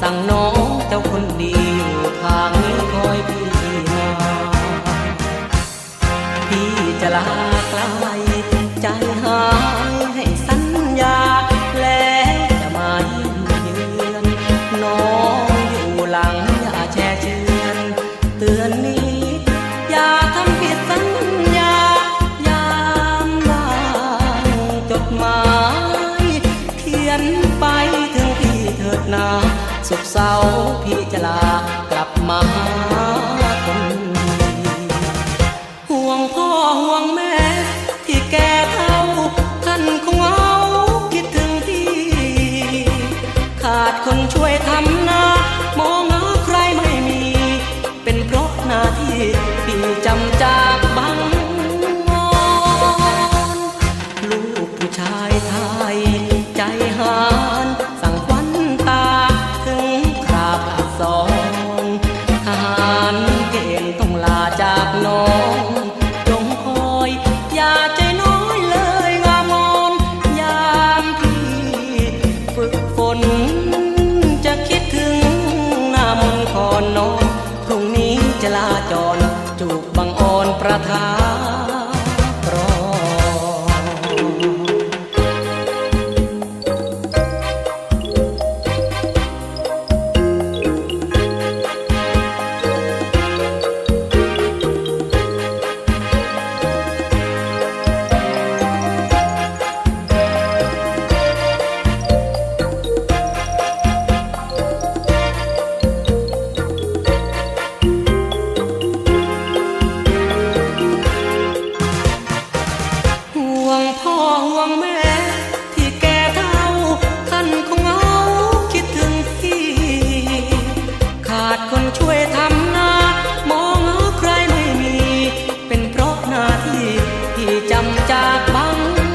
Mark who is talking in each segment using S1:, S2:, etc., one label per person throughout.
S1: สั่งน้องเจ้าคนดีอยู่ทางนี้คอยพี่มาพี่จะลาไกลใจหายให้สัญญา แล้วจะมาเยี่ยมเยือนน้องอยู่หลังอย่าแช่เชือนเตือนนี้ อย่าทำผิดสัญญายามวางจดหมายเขียนไปถึงพี่เถิดนา สุขเศร้าพี่จะลากลับมาหาคนดีห่วงพ่อห่วงแม่ ที่แก่เท่าท่านคงเอาคิดถึงพี่ ขาดคนช่วยทำนามองหาใครไม่มี เป็นเพราะหน้าที่พี่จำจากบังอนลูกผู้ชายไทยใจหาน ต้องลาจากน้องจงคอยอย่าใจน้อยเลยงามอนยามพี่ฝึกฝนจะคิดถึงหน้ามนคอนนองพรุ่งนี้จะลาจรจูบบังอ่อนประทาน ช่วยทำนามองหาใครไม่มี เป็นเพราะหน้าที่ที่จำจากบัง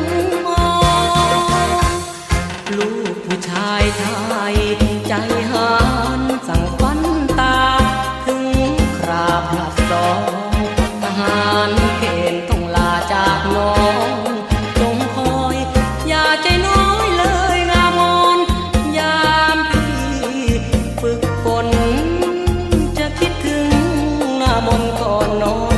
S1: ฝึก